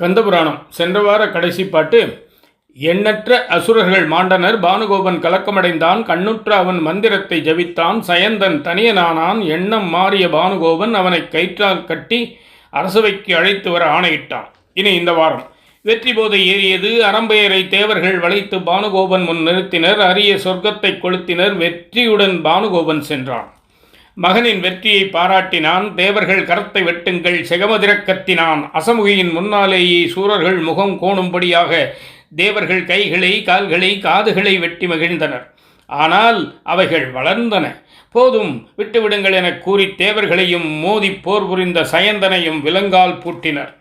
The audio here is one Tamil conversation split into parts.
கந்தபுராணம். சென்ற வார கடைசி பாட்டு எண்ணற்ற அசுரர்கள் மாண்டனர் பானுகோபன் கலக்கமடைந்தான் கண்ணுற்ற அவன் மந்திரத்தை ஜபித்தான் சயந்தன் தனியனானான் எண்ணம் மாறிய பானுகோபன் அவனை கயிற்றால் கட்டி அரசவைக்கு அழைத்து வர ஆணையிட்டான். இனி இந்த வாரம். வெற்றி போதை ஏறியது அறம்பெயரை தேவர்கள் வளைத்து பானுகோபன் முன் நிறுத்தினர் அரிய சொர்க்கத்தை கொளுத்தினர் வெற்றியுடன் பானுகோபன் சென்றான். மகனின் வெற்றியை பாராட்டினான். தேவர்கள் கரத்தை வெட்டுங்கள் செகமதிரக்கத்தினான். அசமுகியின் முன்னாலேயே சூரர்கள் முகம் கோணும்படியாக தேவர்கள் கைகளை கால்களை காதுகளை வெட்டி மகிழ்ந்தனர். ஆனால் அவைகள் வளர்ந்தன. போதும் விட்டுவிடுங்கள் எனக் கூறி தேவர்களையும் மோதி போர் புரிந்த சயந்தனையும் விலங்கால் பூட்டினர்.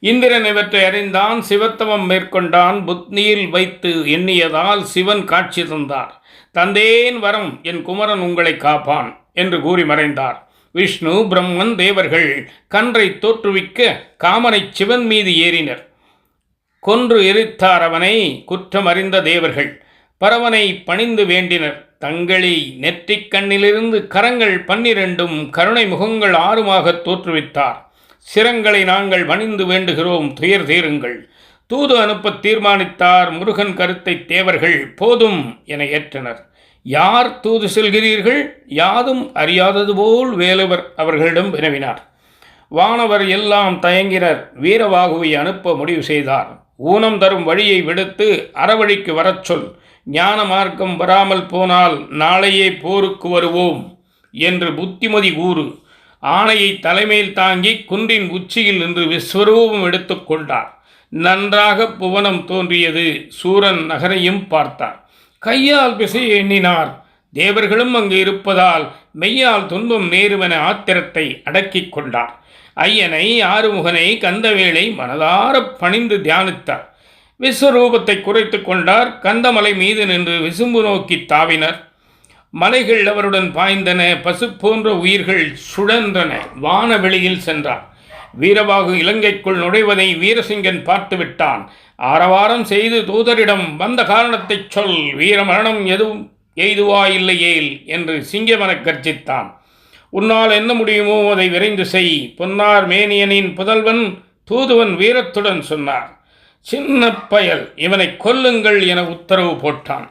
இந்திரன் இவற்றை அறிந்தான் சிவத்தமம் மேற்கொண்டான் புத்னியில் வைத்து எண்ணியதால் சிவன் காட்சி தந்தார். தந்தேன் வரம் என் குமரன் உங்களை காப்பான். என்று கூறி மறைந்தார். விஷ்ணு பிரம்மன் தேவர்கள் கன்றை தோற்றுவிக்க காமனை சிவன் மீது ஏறினர். கொன்று எரித்தார் அவனை குற்றம் அறிந்த தேவர்கள். பரவனை பணிந்து வேண்டினர். தங்களி நெற்றிக் கண்ணிலிருந்து கரங்கள் பன்னிரண்டும் கருணை முகங்கள் ஆறுமாக தோற்றுவித்தார். சிரங்களை நாங்கள் பணிந்து வேண்டுகிறோம் துயர் தீருங்கள். தூது அனுப்ப தீர்மானித்தார். முருகன் கருத்தை தேவர்கள் போதும் என ஏற்றனர். யார் தூது செல்கிறீர்கள்? யாதும் அறியாதது போல் வேலுவர் அவர்களிடம் வினவினார். வானவர் எல்லாம் தயங்கினர் வீரவாகுவை அனுப்ப முடிவு செய்தார். ஊனம் தரும் வழியை விடுத்து அறவழிக்கு வரச் சொல் ஞான மார்க்கம் வராமல் போனால் நாளையே போருக்கு வருவோம் என்று புத்திமதி கூறு ஆணையை தலைமையில் தாங்கி குன்றின் உச்சியில் நின்று விஸ்வரூபம் எடுத்துக்கொண்டார் நன்றாக புவனம் தோன்றியது சூரன் நகரையும் பார்த்தார். கையால் பிசை எண்ணினார். தேவர்களும் அங்கு இருப்பதால் மெய்யால் துன்பம் நேருவன ஆத்திரத்தை அடக்கிக் கொண்டார். ஐயனை ஆறுமுகனை கந்தவேளை மனதார பணிந்து தியானித்தார். விஸ்வரூபத்தை குறைத்து கொண்டார். கந்தமலை மீது நின்று விசும்பு நோக்கி தாவினர். மலைகள் அவருடன் பாய்ந்தன. பசு போன்ற உயிர்கள் சுழன்றன. வானவெளியில் சென்றார். வீரபாகு இலங்கைக்குள் நுழைவதை வீரசிங்கன் பார்த்துவிட்டான். ஆரவாரம் செய்து தூதரிடம் வந்த காரணத்தைச் சொல். வீரமரணம் எதுவும் எய்துவாயில்லையேல் என்று சிங்கமனக் கர்ஜித்தான். உன்னால் என்ன முடியுமோ அதை விரைந்து செய். பொன்னார் மேனியனின் புதல்வன் தூதுவன் வீரத்துடன் சொன்னார். சின்ன பயல் இவனை கொல்லுங்கள் என உத்தரவு போட்டான்.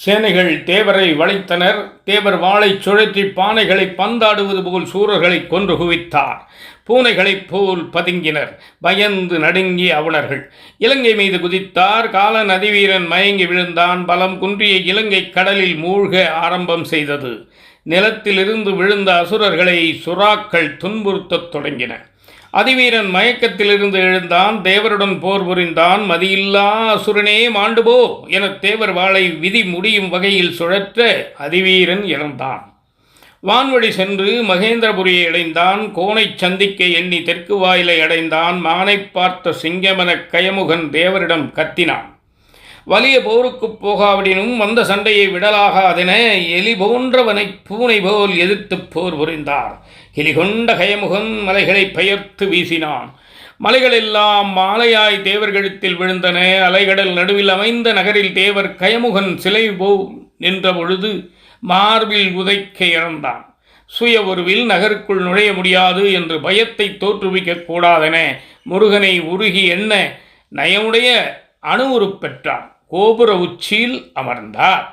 சேனைகள் தேவரை வளைத்தனர். தேவர் வாளை சுழற்றி பானைகளை பந்தாடுவது போல் சூரர்களை கொன்று குவித்தார். பூனைகளைப் போல் பதுங்கினர். பயந்து நடுங்கி அவணர்கள் இலங்கை மீது குதித்தார். கால நதிவீரன் மயங்கி விழுந்தான். பலம் குன்றிய இலங்கை கடலில் மூழ்க ஆரம்பம் செய்தது. நிலத்திலிருந்து விழுந்த அசுரர்களை சுறாக்கள் துன்புறுத்தத் தொடங்கின. அதிவீரன் மயக்கத்திலிருந்து எழுந்தான் தேவருடன் போர் புரிந்தான் மதியில்லா அசுரனே மாண்டுபோ என தேவர் வாளை விதி முடியும் வகையில் சுழற்ற அதிவீரன் இறந்தான். வான்வழி சென்று மகேந்திரபுரியை அடைந்தான் கோனை சந்திக்க எண்ணி தெற்கு வாயிலை அடைந்தான் மானை பார்த்த சிங்கமன கயமுகன் தேவரிடம் கத்தினான். வலிய போருக்குப் போகாவிடினும் வந்த சண்டையை விடலாகாதென எலி போன்றவனை பூனை போல் எதிர்த்து போர் புரிந்தார். கிளிகொண்ட கயமுகன் மலைகளை பெயர்த்து வீசினான். மலைகளெல்லாம் மாலையாய் தேவர்களிடத்தில் விழுந்தன. அலைகடல் நடுவில் அமைந்த நகரில் தேவர் கயமுகன் சிலை போ நின்ற பொழுது மார்பில் உதைக்க இறந்தான். சுய உருவில் நகருக்குள் நுழைய முடியாது என்று பயத்தை தோற்றுவிக்கக் கூடாதென முருகனை உருகி என்ன நயமுடைய அணுவுரு பெற்றான். கோபுர உச்சியில் அமர்ந்தார்.